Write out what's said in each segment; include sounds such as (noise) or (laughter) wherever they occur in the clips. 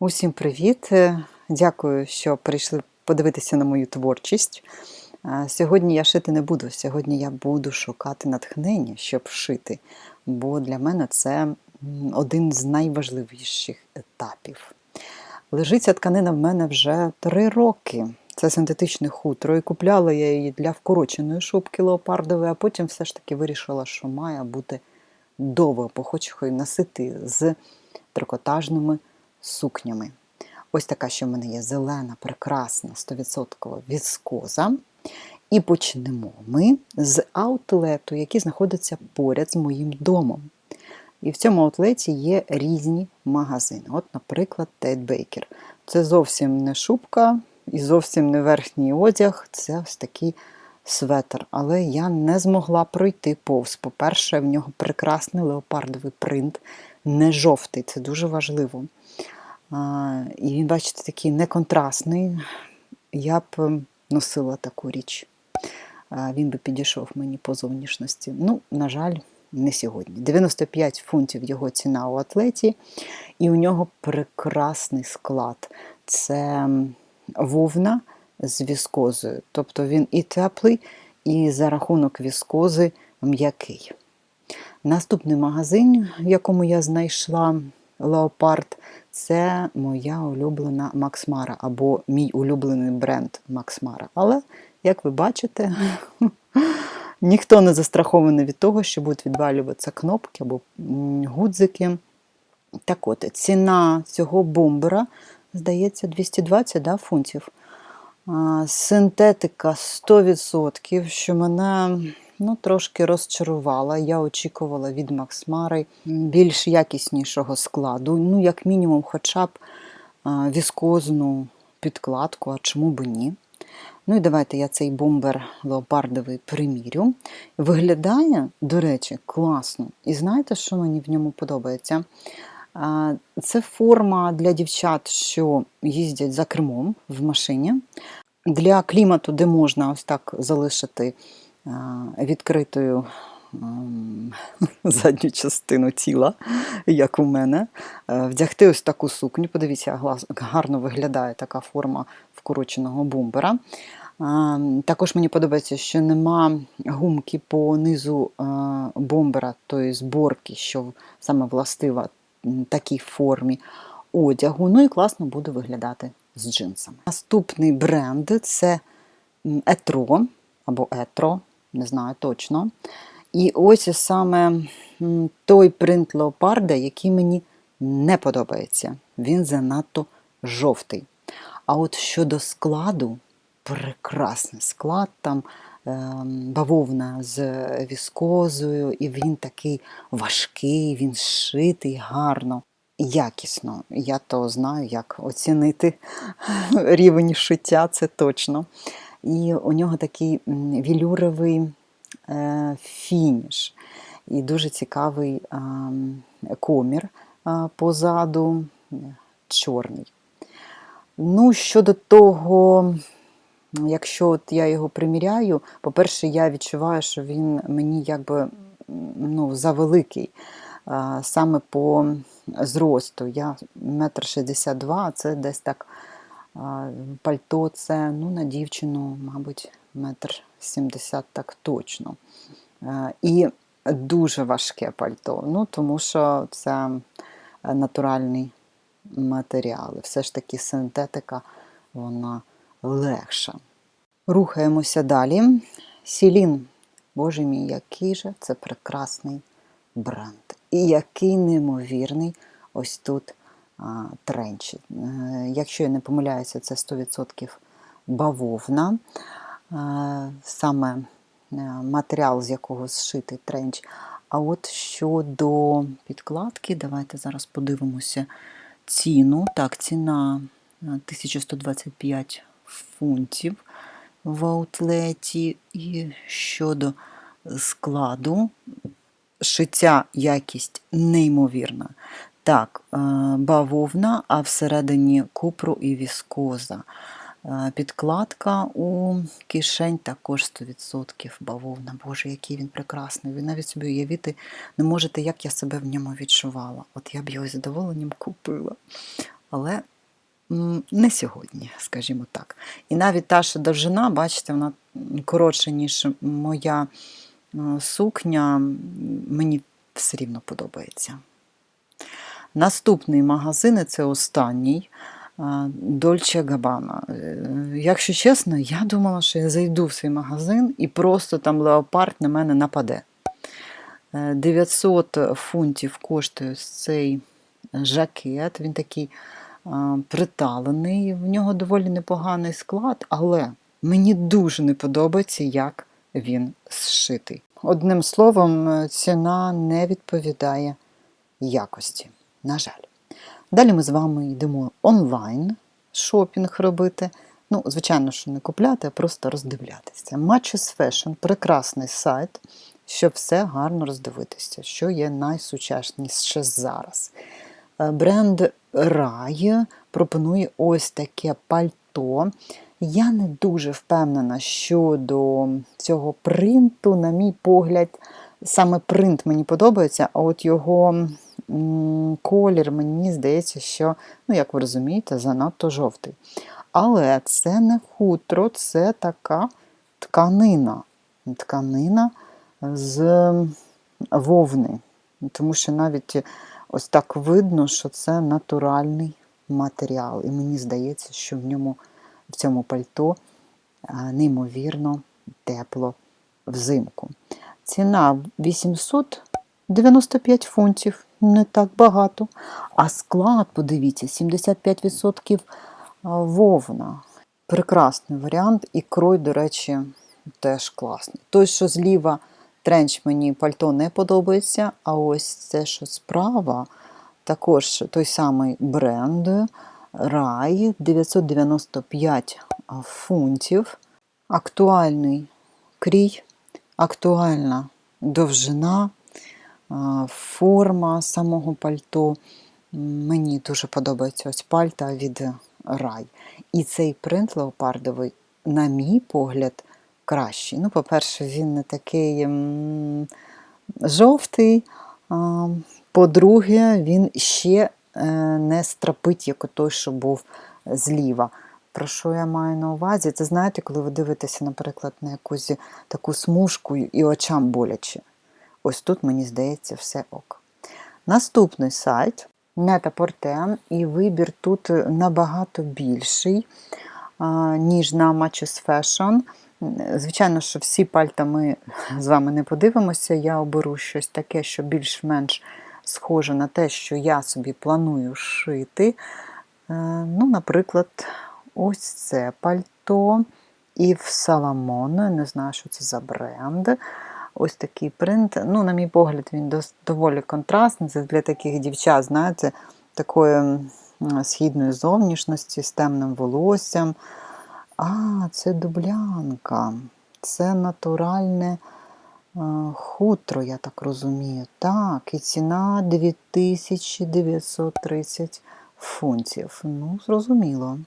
Усім привіт! Е, Дякую, що прийшли подивитися на мою творчість. Е, Сьогодні я шити не буду. Сьогодні я буду шукати натхнення, щоб шити, бо для мене це один з найважливіших етапів. Лежить ця тканина в мене вже три роки. Це синтетичне хутро, і купляла я її для вкороченої шубки леопардової, а потім все ж таки вирішила, що має бути довго, бо хочу носити з трикотажними сукнями. Ось така, що в мене є зелена, прекрасна, 100% віскоза. І почнемо ми з аутлету, який знаходиться поряд з моїм домом. І в цьому аутлеті є різні магазини. От, наприклад, Тейт Бейкер. Це зовсім не шубка і зовсім не верхній одяг, це ось такий светр. Але я не змогла пройти повз. По-перше, в нього прекрасний леопардовий принт, не жовтий, це дуже важливо. І він, бачите, такий неконтрастний. Я б ем, носила таку річ. Він би підійшов мені по зовнішності. Ну, на жаль, не сьогодні. 95 фунтів його ціна у атлеті, і у нього прекрасний склад. Це вовна з віскозою. Тобто він і теплий, і за рахунок віскози м'який. Наступний магазин, в якому я знайшла леопард, це моя улюблена Максмара або мій улюблений бренд Максмара. Але, як ви бачите, (laughs) ніхто не застрахований від того, що будуть відвалюватися кнопки або гудзики. Так от, ціна цього бомбера, здається, 220 да, фунтів. Синтетика 100%, що мене ну, трошки розчарувала. Я очікувала від Максмари більш якіснішого складу. Ну, як мінімум, хоча б віскозну підкладку, а чому би ні. Ну і давайте я цей бомбер леопардовий примірю. Виглядає, до речі, класно. І знаєте, що мені в ньому подобається? Це форма для дівчат, що їздять за кермом в машині. Для клімату, де можна ось так залишити відкритою ем, (laughs) задню частину тіла, як у мене, Е, вдягти ось таку сукню. Подивіться, як гарно виглядає така форма вкороченого бомбера. Також мені подобається, що нема гумки по низу бомбера, тої зборки, що саме властива такій формі одягу. Ну і класно буде виглядати з джинсами. Наступний бренд це Етро або Етро, не знаю точно. І ось саме той принт леопарда, який мені не подобається. Він занадто жовтий. А от щодо складу, прекрасний склад, там ем, бавовна з віскозою, і він такий важкий, він зшитий гарно, якісно. Я то знаю, як оцінити (laughs) рівень шиття, це точно. І у нього такий вілюровий е, фініш. І дуже цікавий комір позаду, чорний. Ну, щодо того, якщо от я його приміряю, по-перше, я відчуваю, що він мені якби ну, завеликий. Саме по зросту. Я метр шістдесят два, це десь так пальто це ну, на дівчину, мабуть, метр сімдесят так точно. Е, І дуже важке пальто, ну, тому що це е, натуральний матеріал. Все ж таки синтетика вона легша. Рухаємося далі. Сілін, боже мій, який же це прекрасний бренд. І який неймовірний ось тут а, тренч. Е, Якщо я не помиляюся, це 100% бавовна. Е, Саме е, матеріал, з якого зшитий тренч. А от щодо підкладки, давайте зараз подивимося ціну. Так, ціна е, 1125 фунтів в аутлеті. І щодо складу, шиття якість неймовірна. Так, е, бавовна, а всередині купру і віскоза. Е, Підкладка у кишень також 100% бавовна. Боже, який він прекрасний. Ви навіть собі уявити не можете, як я себе в ньому відчувала. От я б його з задоволенням купила. Але не сьогодні, скажімо так. І навіть та ж довжина, бачите, вона коротша, ніж моя е, сукня, мені все рівно подобається. Наступний магазин, це останній. Дольче Габана. Якщо чесно, я думала, що я зайду в свій магазин і просто там леопард на мене нападе. Е, 900 фунтів коштує цей жакет. Він такий приталений, в нього доволі непоганий склад, але мені дуже не подобається, як він зшитий. Одним словом, е, ціна не відповідає якості. На жаль. Далі ми з вами йдемо онлайн шопінг робити. Ну, звичайно, що не купляти, а просто роздивлятися. Matches Fashion прекрасний сайт, щоб все гарно роздивитися, що є найсучасніше зараз. Е, Бренд Rai пропонує ось таке пальто. Я не дуже впевнена щодо цього принту, на мій погляд, саме принт мені подобається, а от його колір, мені здається, що, ну, як ви розумієте, занадто жовтий. Але це не хутро, це така тканина. Тканина з вовни. Тому що навіть ось так видно, що це натуральний матеріал. І мені здається, що в ньому в цьому пальто неймовірно тепло взимку. Ціна 895 фунтів, не так багато. А склад, подивіться, 75% вовна. Прекрасний варіант, і крой, до речі, теж класний. Той, що зліва тренч мені пальто не подобається, а ось це, що справа, також той самий бренд Рай 995 фунтів. Актуальний крій, актуальна довжина, форма самого пальто. Мені дуже подобається ось пальта від Рай. І цей принт леопардовий, на мій погляд, кращий. Ну, по-перше, він не такий м, жовтий. По-друге, він ще е, не страпить, як той, що був зліва. Про що я маю на увазі? Це знаєте, коли ви дивитеся, наприклад, на якусь таку смужку і очам боляче. Ось тут, мені здається, все ок. Наступний сайт Net-a-Porter, і вибір тут набагато більший, ніж на Matches Fashion. Звичайно, що всі пальта ми з вами не подивимося. Я оберу щось таке, що більш-менш схоже на те, що я собі планую шити. Е, Ну, наприклад, ось це пальто Ів Саламон. Не знаю, що це за бренд. Ось такий принт. Ну, на мій погляд, він доволі контрастний. Це для таких дівчат, знаєте, такої східної зовнішності з темним волоссям. А, це дублянка. Це натуральне е, хутро, я так розумію. Так, і ціна 2930 фунтів. Ну, зрозуміло.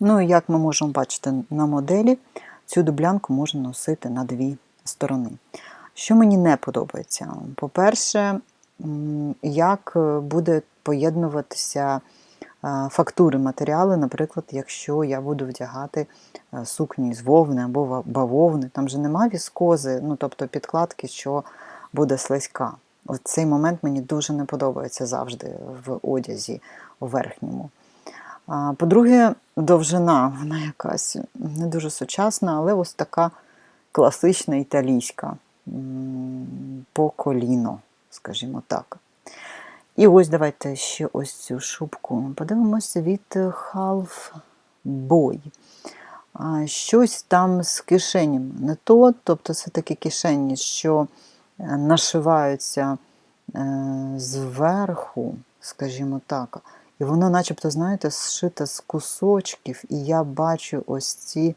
Ну і як ми можемо бачити на моделі, цю дублянку можна носити на дві сторони. Що мені не подобається? По-перше, як е, буде поєднуватися е, фактури матеріали, наприклад, якщо я буду вдягати е, сукні з вовни або бавовни, там же нема віскози, ну тобто підкладки, що буде слизька. От цей момент мені дуже не подобається завжди в одязі у верхньому. По-друге, довжина, вона якась не дуже сучасна, але ось така класична італійська по коліно, скажімо так. І ось давайте ще ось цю шубку. Подивимося від Half Boy. Щось там з кишенями не то, тобто це такі кишені, що е, нашиваються е, зверху, скажімо так. І воно, начебто, знаєте, зшите з кусочків, і я бачу ось ці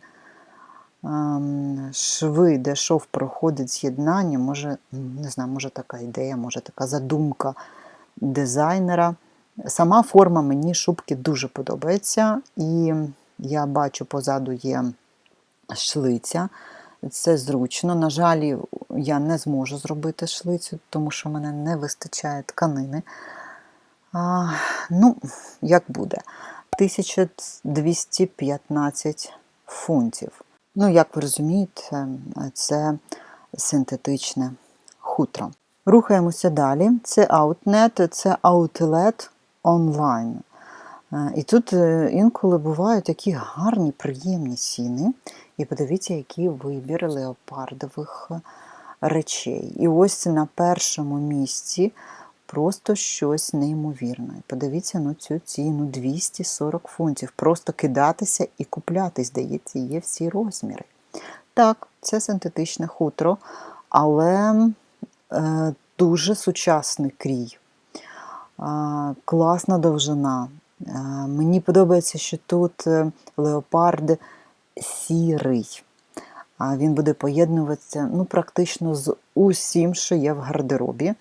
шви, де шов проходить з'єднання. Може, не знаю, може така ідея, може така задумка дизайнера. Сама форма мені шубки дуже подобається, і я бачу позаду є шлиця. Це зручно. На жаль, я не зможу зробити шлицю, тому що в мене не вистачає тканини. А, ну, як буде? 1215 фунтів. Ну, як ви розумієте, це синтетичне хутро. Рухаємося далі. Це Outnet, це Outlet Online. Е, І тут е, інколи бувають такі гарні, приємні ціни. І подивіться, який вибір леопардових речей. І ось на першому місці просто щось неймовірне. Подивіться на цю ціну 240 фунтів. Просто кидатися і купляти, здається, є всі розміри. Так, це синтетичне хутро, але е, дуже сучасний крій. А, класна довжина. А, мені подобається, що тут е, леопард сірий. Він буде поєднуватися ну, практично з усім, що є в гардеробі, Е,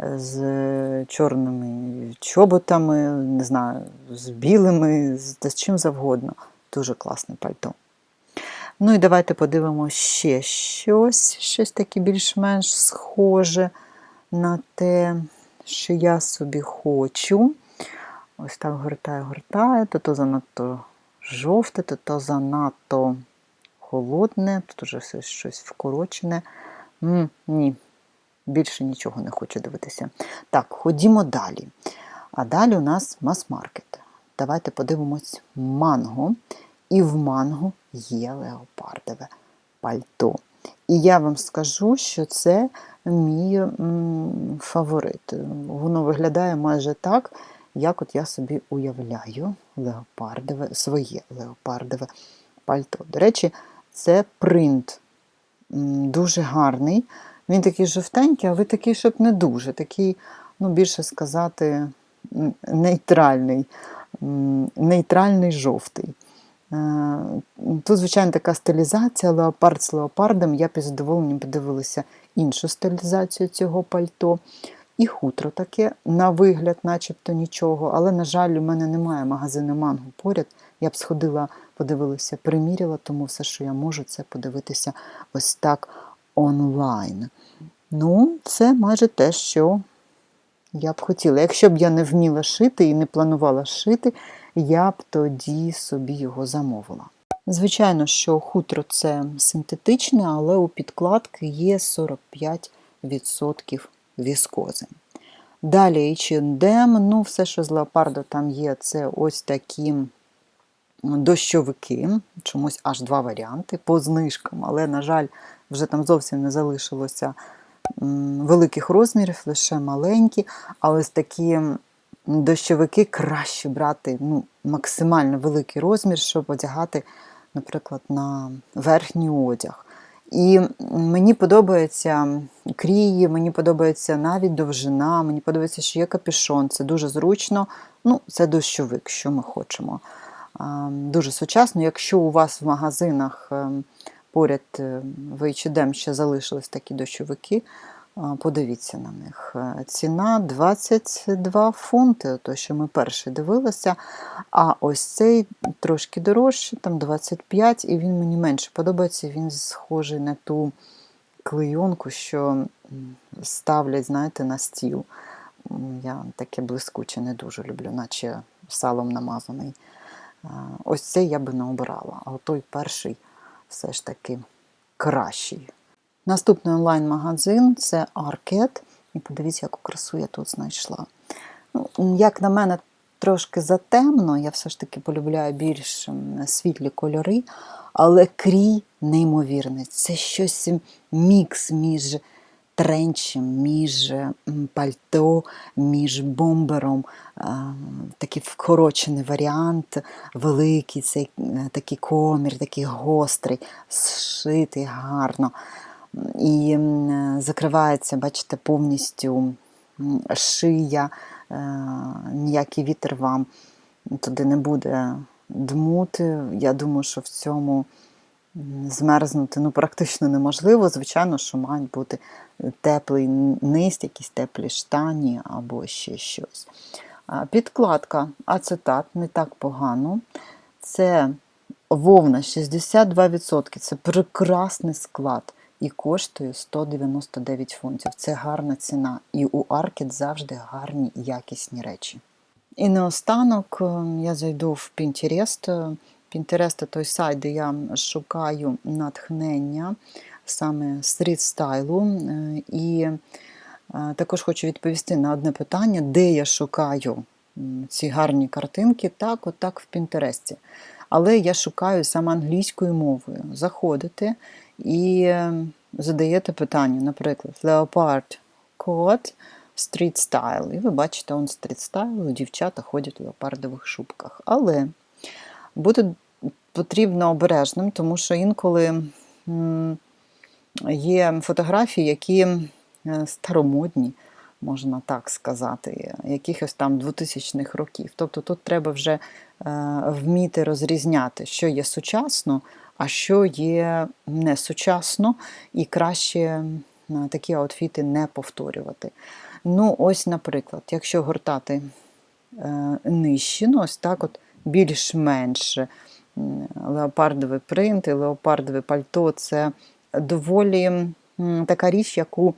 з чорними чоботами, не знаю, з білими, з, чим завгодно. Дуже класне пальто. Ну і давайте подивимося ще щось, щось таке більш-менш схоже на те, що я собі хочу. Ось так гортаю, гортаю, то то занадто жовте, то то занадто холодне, тут уже все щось вкорочене. М, ні, більше нічого не хочу дивитися. Так, ходімо далі. А далі у нас мас-маркет. Давайте подивимось манго. І в манго є леопардове пальто. І я вам скажу, що це мій фаворит. Воно виглядає майже так, як от я собі уявляю леопардове, своє леопардове пальто. До речі, це принт дуже гарний. Він такий жовтенький, але такий, щоб не дуже, такий, ну, більше сказати, нейтральний, нейтральний жовтий. Е, Тут, звичайно, така стилізація, леопард з леопардом. Я із задоволенням подивилася іншу стилізацію цього пальто. І хутро таке, на вигляд, начебто нічого. Але, на жаль, у мене немає магазину манго поряд. Я б сходила, подивилася, приміряла, тому все, що я можу, це подивитися ось так онлайн. Ну, це майже те, що я б хотіла. Якщо б я не вміла шити і не планувала шити, я б тоді собі його замовила. Звичайно, що хутро це синтетичне, але у підкладки є 45% віскози. Далі H&M, ну все, що з леопарду там є, це ось такі дощовики, чомусь аж два варіанти по знижкам, але, на жаль, вже там зовсім не залишилося великих розмірів, лише маленькі. А ось такі дощовики краще брати ну, максимально великий розмір, щоб одягати, наприклад, на верхній одяг. І мені подобається крії, мені подобається навіть довжина, мені подобається, що є капюшон, це дуже зручно. Ну, це дощовик, що ми хочемо. Дуже сучасно. Якщо у вас в магазинах ем, поряд е, H&M ще залишились такі дощовики, подивіться на них. Е, Ціна 22 фунти, то що ми перший дивилися. А ось цей трошки дорожче, там 25, і він мені менше подобається. Він схожий на ту клейонку, що ставлять, знаєте, на стіл. Я таке блискуче не дуже люблю, наче салом намазаний. Ось цей я би не обирала, а той перший все ж таки кращий. Наступний онлайн-магазин це Arket. І подивіться, яку красу я тут знайшла. Ну, Як на мене, трошки затемно, я все ж таки полюбляю більш світлі кольори, але крій неймовірний. Це щось мікс між тренчем, між пальто, між бомбером. Такий вкорочений варіант, великий цей е, такий комір, такий гострий, зшитий гарно. І закривається, бачите, повністю шия, е, ніякий вітер вам туди не буде дмути. Я думаю, що в цьому змерзнути ну, практично неможливо. Звичайно, що мають бути теплий низ, якісь теплі штані або ще щось. Підкладка ацетат не так погано. Це вовна 62%. Це прекрасний склад. І коштує 199 фунтів. Це гарна ціна. І у Аркет завжди гарні якісні речі. І наостанок е, я зайду в Pinterest. Pinterest – той сайт, де я шукаю натхнення саме стріт стайлу. Е, І е, також хочу відповісти на одне питання, де я шукаю ці гарні картинки. Так, от в Пінтересті. Але я шукаю саме англійською мовою. Заходите і е, задаєте питання, наприклад, Leopard Coat Street Style. І ви бачите, он Street Style, дівчата ходять в леопардових шубках. Але бути потрібно обережним, тому що інколи є фотографії, які е, старомодні, можна так сказати, якихось там 2000-х років. Тобто тут треба вже е, вміти розрізняти, що є сучасно, а що є не сучасно, і краще такі аутфіти не повторювати. Ну, ось, наприклад, якщо гортати е, нижче, ну ось так от більш-менш леопардовий принт і леопардове пальто це доволі така річ, яку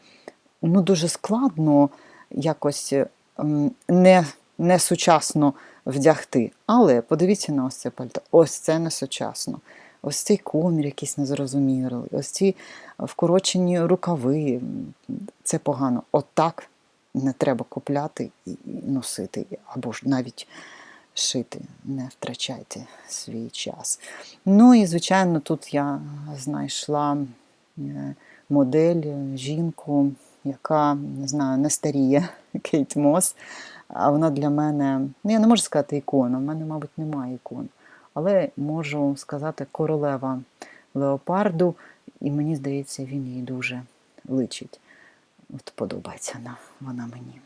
ну, дуже складно якось не, не сучасно вдягти. Але подивіться на ось це пальто. Ось це не сучасно. Ось цей комір якийсь незрозумілий, ось ці вкорочені рукави. Це погано. Отак не треба купляти і носити, або ж навіть шити. Не втрачайте свій час. Ну і, звичайно, тут я знайшла е, модель, е, жінку, яка не знаю, не старіє (laughs) Кейт Мос. А вона для мене, ну я не можу сказати ікона, в мене, мабуть, немає ікон. Але можу сказати королева леопарду, і мені здається, він їй дуже личить. От подобається вона, вона мені.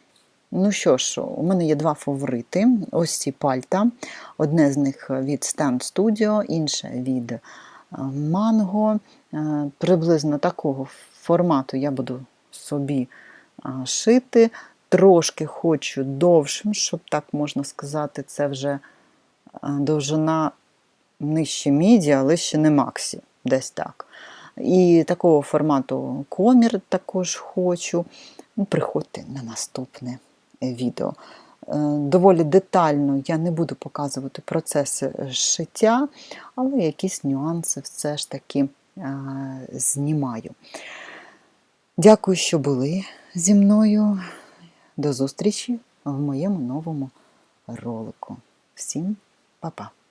Ну що ж, у мене є два фаворити. Ось ці пальта. Одне з них від Stand Studio, інше від е, Mango. Е, Приблизно такого формату я буду собі е, шити. Трошки хочу довшим, щоб так можна сказати, це вже довжина нижче міді, але ще не максі, десь так. І такого формату комір також хочу. Ну, Приходьте на наступне відео. Е, Доволі детально я не буду показувати процеси шиття, але якісь нюанси все ж таки е, знімаю. Дякую, що були зі мною. До зустрічі в моєму новому ролику. Всім па-па!